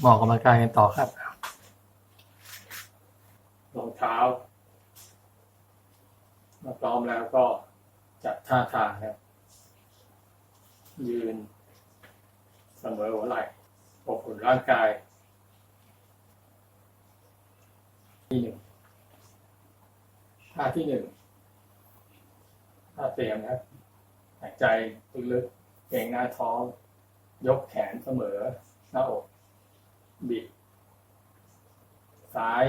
หมอกกำลังกายกันต่อครับรองเท้ามาพร้อมแล้วก็จัดท่าทางครับยืนเสมอหัวไหล่อบอุ่นร่างกาย ที่หนึ่งท่าที่หนึ่งท่าเตรียมนะครับหายใจลึกๆเกรงหน้าท้อง ยกแขนเสมอหน้าอก บิด ซ้าย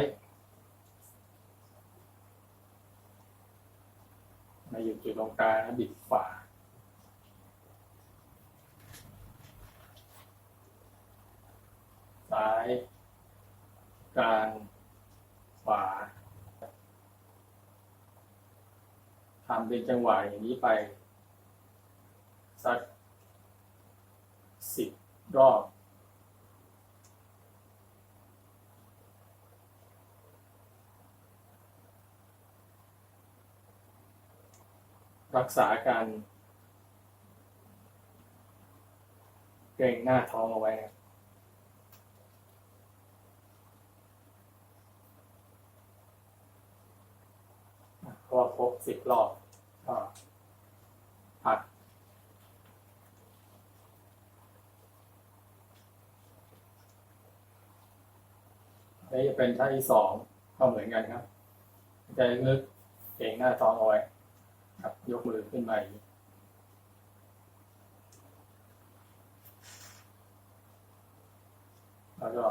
มาอยู่จุดตรงกลางนะบิดขวาซ้าย กลาง ขวาทำเป็นจังหวะอย่างนี้ไป สักสิบรอบ รักษาการเกรงหน้าท้องเอาไว้ครับอะก็ครบสิบรอบก็พักนี่จะเป็นท่าที่สองก็เหมือนกันครับ ใจลึกเกรงหน้าท้องเอาไว้ ยกมือขึ้นมาอย่างนี้แล้วก็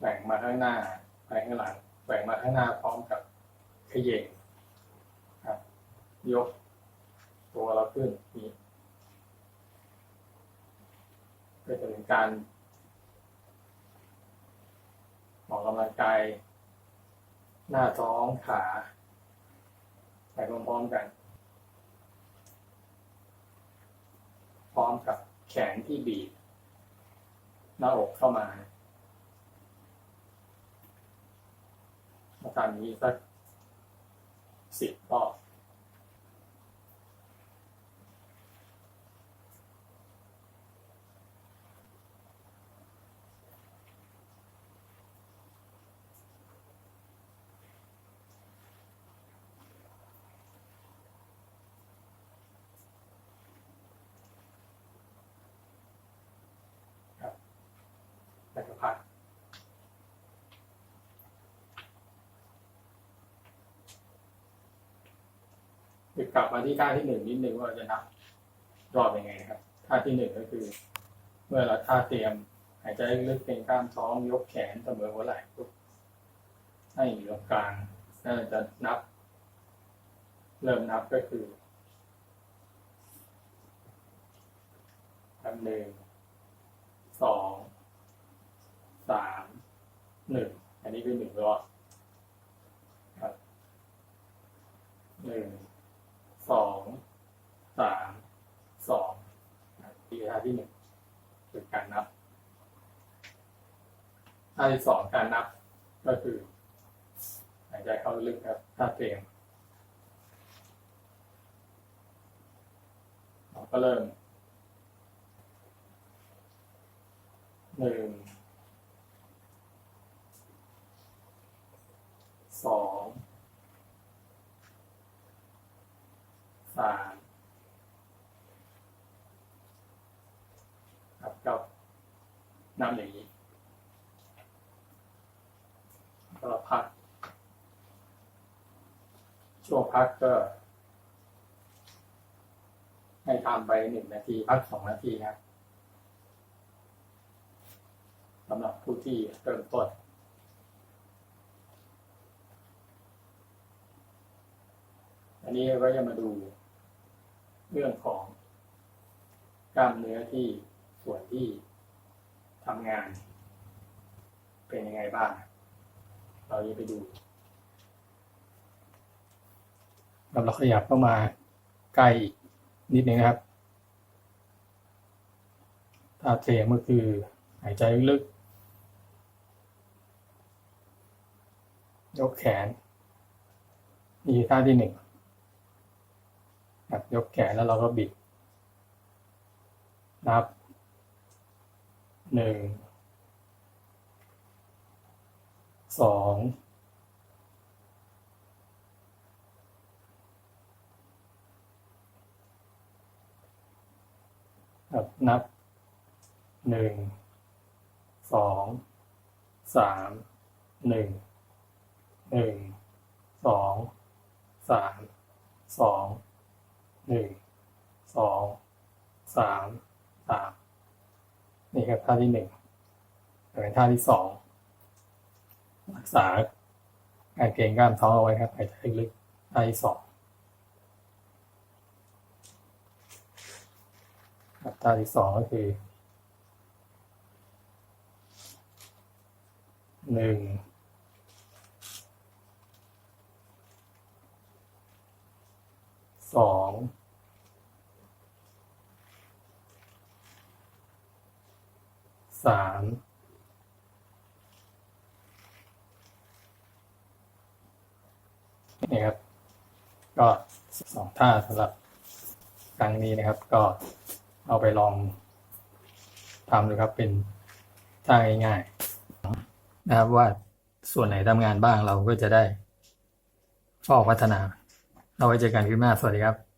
แบ่งมาข้างหน้าไปข้างหลังแบ่งมาข้างหน้าพร้อมกับขยเยงครับ ยกตัวเราขึ้นนี่ก็จะเป็นการออกกำลังกาย หน้าท้องขาไปพร้อมๆกัน พร้อมกับแขนที่บีบ หน้าอกเข้ามาอาทำนี้สักสิบรอบ แล้วก็พักเดี๋ยวกลับมาที่ท่าที่หนึ่งนิดนึงว่าจะนับรอบยังไงนะครับท่าที่หนึ่งก็คือ เมื่อเราท่าเตรียมหายใจลึกเป็นกล้ามท้องยกแขนเสมอหัวไหล่ปุ๊บให้อยู่ตรงกลางแล้วเราจะนับ เริ่มนับก็คืออันหนึ่งสอง สาม หนึ่งอันนี้คือหนึ่งรอบครับหนึ่งสองสามสองที่ท่าที่หนึ่งคือการนับท่าที่สองการนับก็คือหายใจเข้าลึกครับท่าเตรียมเราก็เริ่มหนึ่ง สองสามครับก็ นำอย่างนี้ก็พัก ช่วงพักก็ ให้ทำไปหนึ่งนาที พักสองนาทีครับสำหรับผู้ที่เริ่มต้นอันนี้เราก็จะมาดูเรื่องของกล้ามเนื้อที่ส่วนที่ ทำงาน เป็นยังไงบ้าง เราจะไปดูแล้วเราขยับเข้ามาใกล้อีกนิดนึงนะครับท่าเทมก็คือหายใจลึก ยกแขน นี่ท่าที่หนึ่งครับยกแขนแล้วเราก็บิด นับ หนึ่งสองครับนับหนึ่งสองสามหนึ่งหนึ่งสองสามสองหนึ่งสองสามสาม นี่ครับท่าที่หนึ่งเป็นท่าที่สองรักษาการเกรงกล้ามท้องเอาไว้ครับหายใจลึกๆท่าที่สองท่าที่สองก็คือหนึ่งสอง สามนี่ครับ ก็สองท่าสำหรับครั้งนี้นะครับ ก็เอาไปลองทำดูครับเป็นท่าง่ายๆนะครับว่าส่วนไหนทำงานบ้างเราก็จะได้ฟอกพัฒนา เราไว้เจอกันคลิปหน้าสวัสดีครับ